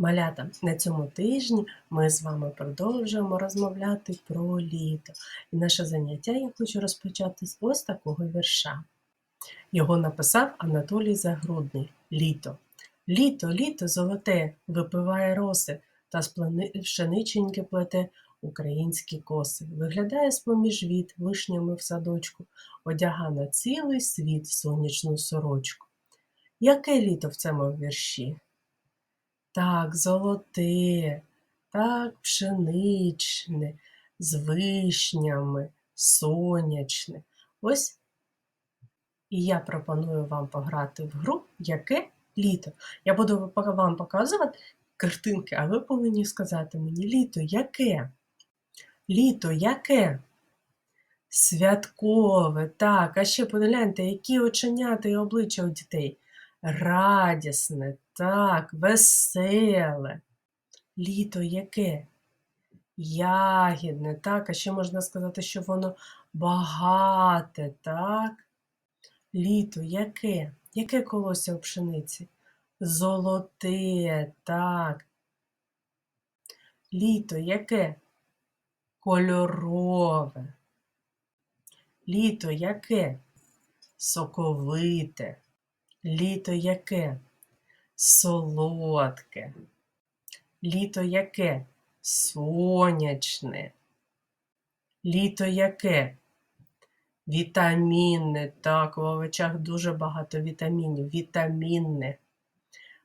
Малята, на цьому тижні ми з вами продовжуємо розмовляти про літо. І наше заняття я хочу розпочати з ось такого вірша. Його написав Анатолій Загрудний Літо. Літо, літо золоте, випиває роси та з пшениченьки плете українські коси. Виглядає з-поміж віт вишнями в садочку, одяга на цілий світ сонячну сорочку. Яке літо в цьому вірші? Так, золоте, так, пшеничне, з вишнями, сонячне. Ось і я пропоную вам пограти в гру Яке літо. Я буду вам показувати картинки, а ви повинні сказати мені літо яке? Літо яке? Святкове, так, а ще погляньте, які оченята і обличчя у дітей. Радісне, так, веселе. Літо яке? Ягідне, так, а ще можна сказати, що воно багате, так? Літо яке? Яке колося у пшениці? Золоте, так. Літо яке? Кольорове. Літо яке? Соковите. Літо яке? Солодке. Літо яке? Сонячне. Літо яке? Вітамінне. Так, в овочах дуже багато вітамінів. Вітамінне.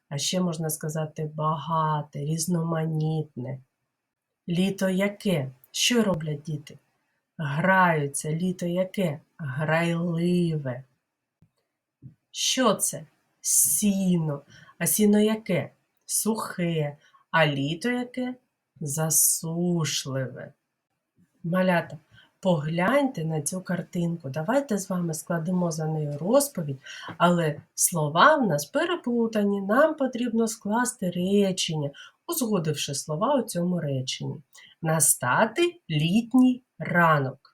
А ще можна сказати багате, різноманітне. Літо яке? Що роблять діти? Граються. Літо яке? Грайливе. Що це? Сіно. А сіно яке? Сухе. А літо яке? Засушливе. Малята, погляньте на цю картинку. Давайте з вами складемо за нею розповідь, але слова в нас переплутані. Нам потрібно скласти речення, узгодивши слова у цьому реченні. Настати літній ранок.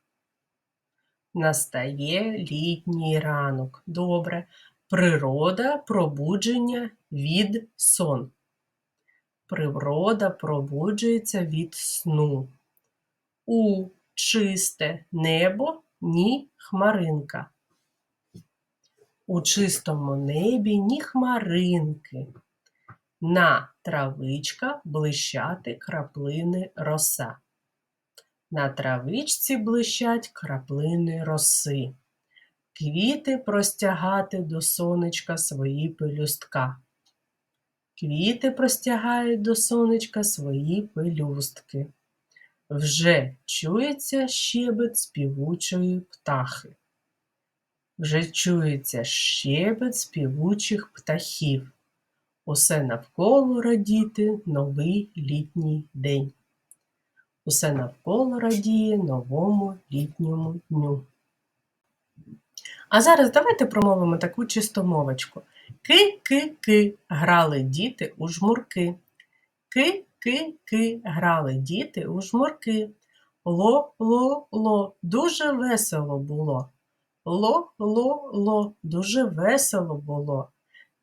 Настає літній ранок. Добре. Природа пробудження від сон. Природа пробуджується від сну. У чисте небо ні хмаринка. У чистому небі ні хмаринки. На травичка блищати краплини роса. На травичці блищать краплини роси. Квіти простягати до сонечка свої пелюстка. Квіти простягають до сонечка свої пелюстки. Вже чується щебет співучої птахи. Вже чується щебет співучих птахів. Усе навколо радіти новий літній день. Усе навколо радіє новому літньому дню. А зараз давайте промовимо таку чистомовочку. Ки-ки-ки грали діти у жмурки. Ки-ки-ки грали діти у жмурки. Ло-ло-ло, дуже весело було. Ло-ло-ло, дуже весело було.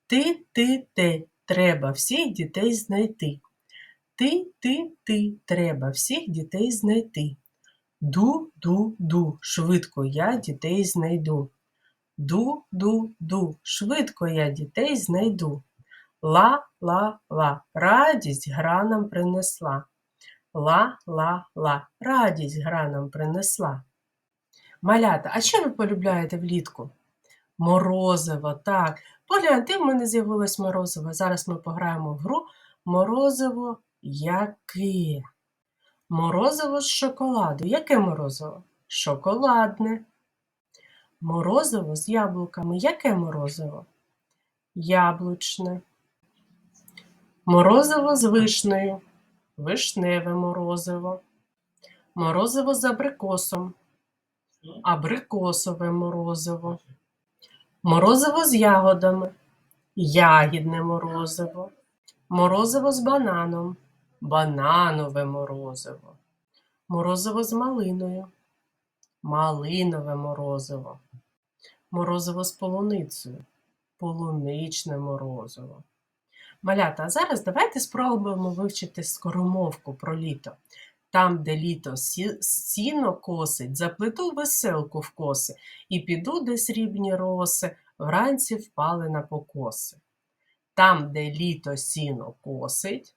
Ти-ти-ти, треба всіх дітей знайти. Ти-ти-ти, треба всіх дітей знайти. Ду-ду-ду, швидко я дітей знайду. Ду-ду-ду, швидко я дітей знайду. Ла-ла-ла, радість гра нам принесла. Ла-ла-ла, радість гра нам принесла. Малята, а що ви полюбляєте влітку? Морозиво, так. Погляньте, в мене з'явилось морозиво. Зараз ми пограємо в гру Морозиво яке? Морозиво з шоколаду. Яке морозиво? Шоколадне. Морозиво з яблуками. Яке морозиво? Яблучне. Морозиво з вишнею. Вишневе морозиво. Морозиво з абрикосом. Абрикосове морозиво. Морозиво з ягодами. Ягідне морозиво. Морозиво з бананом. Бананове морозиво. Морозиво з малиною. Малинове морозиво. Морозиво з полуницею. Полуничне морозиво. Малята, а зараз давайте спробуємо вивчити скоромовку про літо. Там, де літо сі- сіно косить, заплету веселку в коси, і піду, де срібні роси, вранці впали на покоси. Там, де літо сіно косить,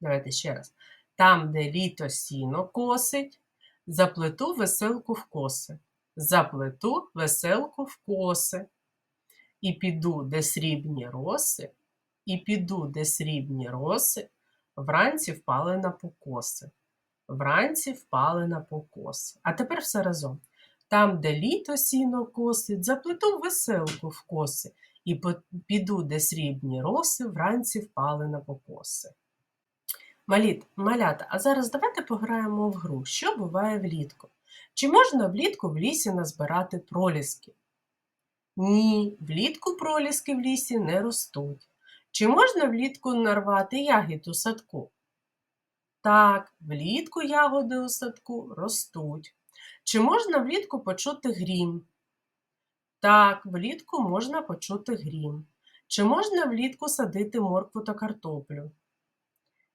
давайте ще раз. Там, де літо сіно косить, заплету веселку в коси. Заплету веселку в коси. І піду, де срібні роси, і піду, де срібні роси, вранці впали на покоси. Вранці впали на покоси. А тепер все разом. Там, де літо сіно косить, заплету веселку в коси, і піду, де срібні роси, вранці впали на покоси. Маліт, малята, а зараз давайте пограємо в гру. Що буває влітку? Чи можна влітку в лісі назбирати проліски? Ні, влітку проліски в лісі не ростуть. Чи можна влітку нарвати ягід у садку? Так, влітку ягоди у садку ростуть. Чи можна влітку почути грім? Так, влітку можна почути грім. Чи можна влітку садити моркву та картоплю?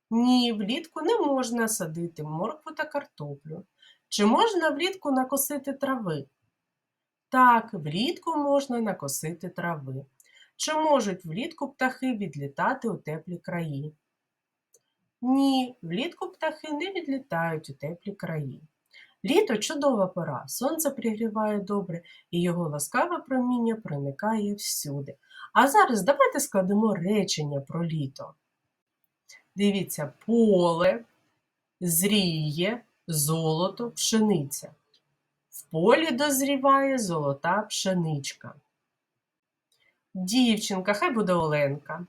Ні, влітку не можна садити моркву та картоплю. Чи можна влітку накосити трави? Так, влітку можна накосити трави. Чи можуть влітку птахи відлітати у теплі краї? Ні, влітку птахи не відлітають у теплі краї. Літо чудова пора, сонце пригріває добре, і його ласкаве проміння проникає всюди. А зараз давайте складемо речення про літо. Дивіться, поле, зріє, золото, пшениця. В полі дозріває золота пшеничка. Дівчинка, хай буде Оленка.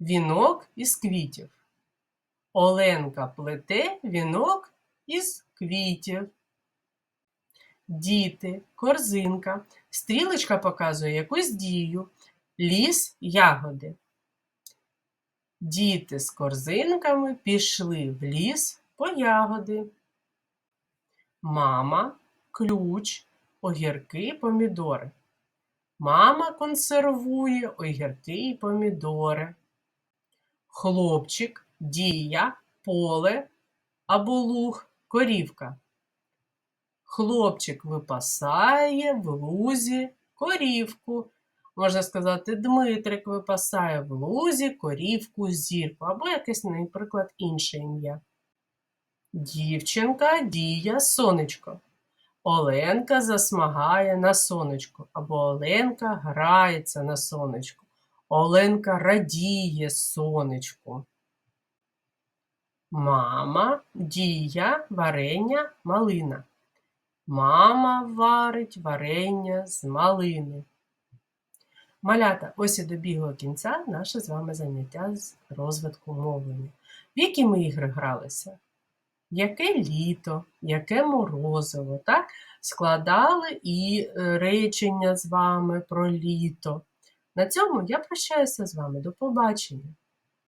Вінок із квітів. Оленка плете вінок із квітів. Діти, корзинка. Стрілочка показує якусь дію. Ліс ягоди. Діти з корзинками пішли в ліс по ягоди. Мама, ключ, огірки, помідори. Мама консервує огірки і помідори. Хлопчик, дія, поле або луг, корівка. Хлопчик випасає в лузі корівку. Можна сказати, Дмитрик випасає в лузі корівку зірку або якесь, наприклад, інше ім'я. Дівчинка дія сонечко. Оленка засмагає на сонечку, або Оленка грається на сонечку. Оленка радіє сонечку. Мама, дія, варення, малина. Мама варить варення з малини. Малята, ось і добігло кінця наше з вами заняття з розвитку мовлення. В які ми ігри гралися? Яке літо, яке морозиво, так? Складали і е, речення з вами про літо. На цьому я прощаюся з вами. До побачення!